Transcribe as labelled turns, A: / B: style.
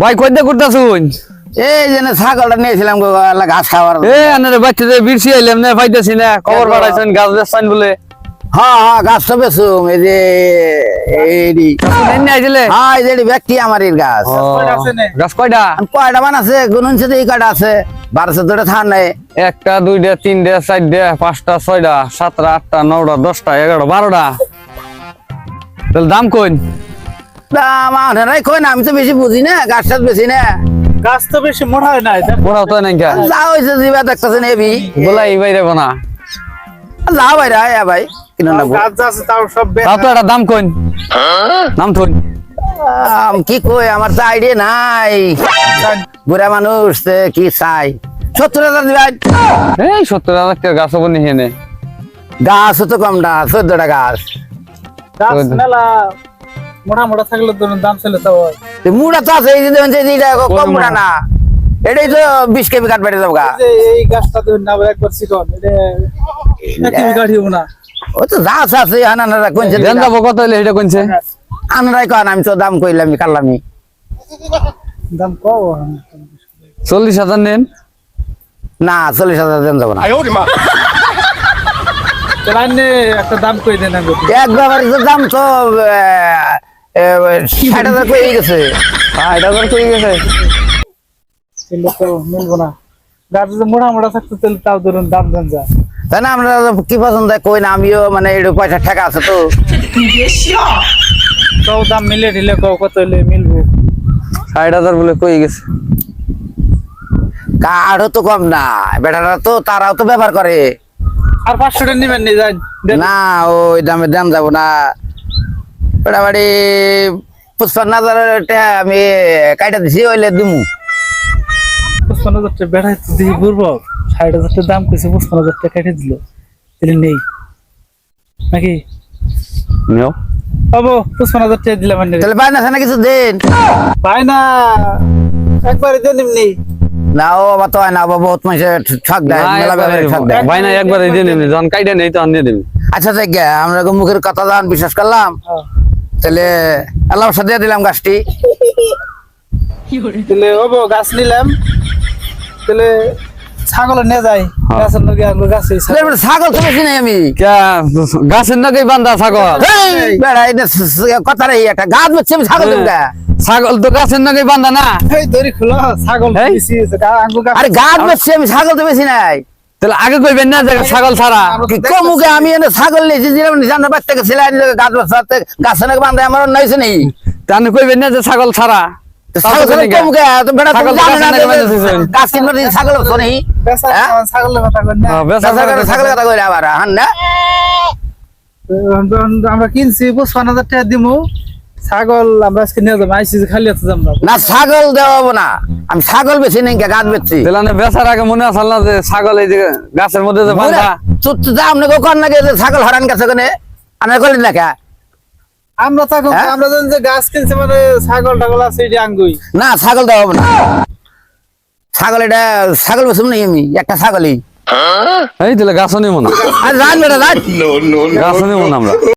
A: ভাই কইতে করতাছুন
B: এই যে ছাগলটা নিয়েছিলাম ঘাস খাওয়ার।
A: এ আনারে বাচ্চাদের বিরসি আইলাম না পাইতাছি না খবর পাঠাইছেন গাছ বেচাইন বলে।
B: হ্যাঁ হ্যাঁ গাছ তো বেশুম এই যে এইডি।
A: এনে আইছিলে
B: হ্যাঁ এই যে ব্যক্তি আমার এর গাছ
A: গাছ কয়টা?
B: কয়টা আছে? গুনুন সাথে এই কয়টা আছে? বারোশো দুটো থান নাই।
A: একটা দুইটা তিনটা চারটা পাঁচটা ছয়টা সাতটা আটটা নটা দশটা বারোটা। তাহলে দাম কইন?
B: দাম আনারাই কই না আমি তো বেশি বুঝি না গাছ টাছ বেশি না।
C: গাছ তো বেশি হয় নাই
A: ওরাও তো নাই কা।
B: যা হয়েছে জিবা দেখতেছেন এবি
A: বলাই বাইরে না।
B: যা ভাই রা এ ভাই কিনো না
C: গাছ আছে তাও সব বে-
A: তো একটা দাম কইন। দাম থইন।
B: আম, কি কই আমার তো আইডিয়া নাই। বুড়া মানুষ তে কি চাই? সত্তর হাজার দিবেন।
A: এই সত্তর হাজার টাকা গাছ হব নি হেনে
B: গাছ তো কম না চোদ্দটা গাছ।
C: গাছ মেলা। মোটা মোটা থাকলে দাম চলে তো হয়।
B: তো আছে এই যে এইটা কম না। এটাই তো বিশ কেমি কাঠ বেড়ে যাব গা
C: এই গাছটা তো না একবার এটা না।
B: ও তো যা আছে আছে আনারা কোনছে
A: দেন যাব কত হইলে এটা কোনছে
B: আনারাই কন আমি তো দাম কইলাম কাটলামি
C: দাম
A: চল্লিশ হাজার নেন।
B: না চল্লিশ হাজার দেন যাব না।
C: একটা দাম কই দেন আমি।
B: এক দাম তো ষাট হাজার কই গেছে?
A: ষাট হাজার কই গেছে?
C: মিলবো না। গাছ মোটা মোটা থাকতো তাহলে তাও ধরুন দাম দেন যা।
B: তাই না আমরা কি পছন্দ কই না আমিও মানে একটু পয়সা ঠেকা আছে তো।
C: দাম মিলে ঢিলে কও কত হলে মিলবো।
A: ষাট হাজার বলে কই গেছে?
B: কাঠও তো কম না বেটারা তো তারাও তো ব্যবহার করে।
C: আর পাঁচশো টাকা নিবেন না
B: ওই দামে দাম যাব না। মোটামুটি পঁচপান্ন হাজার আমি কাইটা দিছি ওইলে দিমু।
C: পঁচপান্ন হাজার টাকা বেড়াই দিয়ে ঘুরবো ষাট হাজার টাকা দাম কইছে পঁচপান্ন হাজার টাকা কেটে দিল। তাহলে নেই। নাকি?
A: নেও।
C: পাবো পঁচপান্ন হাজার টাকা দিলাম
B: তাহলে বাইনা আছে না কিছু দিন।
C: পাই না একবারে
B: না ও বাবা তো হয় না বাবা বহুত মানুষে ঠক দেয়
A: না,
B: মেলা ব্যাপারে ঠক দেয়।
A: ভাই না একবারে দিয়ে নেবেন যখন কাইটা নেই তখন দিয়ে
B: আচ্ছা দেখ আমরা মুখের কথা যখন বিশ্বাস করলাম
C: হ্যাঁ।
B: তাহলে আল্লাহ সাথে দিলাম গাছটি।
C: তাহলে ওবো গাছ নিলাম। তাহলে ছাগল নিয়ে যাই। গাছের নদী আঙ্গুর গাছে
B: ছাগল। তো বেশি নাই আমি।
A: গাছের বান্ধা ছাগল?
B: এই, বেড়া, এটা কথা একটা গাছ আমি ছাগল দেবো
A: ছাগল তো গাছের নাকি বান্ধা না?
C: এই দড়ি খুলো
B: আরে গাছ আমি ছাগল তো বেশি নাই।
A: তাহলে আগে কইবেন না যে ছাগল ছাড়া?
B: কি কমুকে আমি এনে ছাগল নিয়েছি যেরকম জানার বাচ্চা গেছিলাম গাছ বেচাতে গাছে নাকি বান্ধে আমার নাইছে নেই
A: তাহলে কইবেন না যে ছাগল ছাড়া?
C: আমরা কিনছি পঁচপান্ন হাজার টাকা দিমু। ছাগল আমরা আজকে নিয়ে যাব আইসি খালি আছে যাব।
B: না ছাগল দেওয়াবো না। আমি ছাগল বেশি নেই গাছ বেচছি।
A: তাহলে বেচার আগে মনে আসল না যে ছাগল এই যে গাছের মধ্যে যে
B: তুই যা আপনি কখন নাকি যে ছাগল হারান গেছে ওখানে? আমি করলেন না কে?
C: আমরা থাকুন
B: হ্যাঁ?
C: আমরা জানি যে গাছ কিনছে মানে ছাগল টাগল আছে এটি আঙ্গুই।
B: না ছাগল দেওয়া হবে না। ছাগল এটা ছাগল বেসুম নেই আমি একটা ছাগলই।
A: এই তাহলে গাছও নিব না।
B: আর বেটা রান
A: গাছও নিব না আমরা।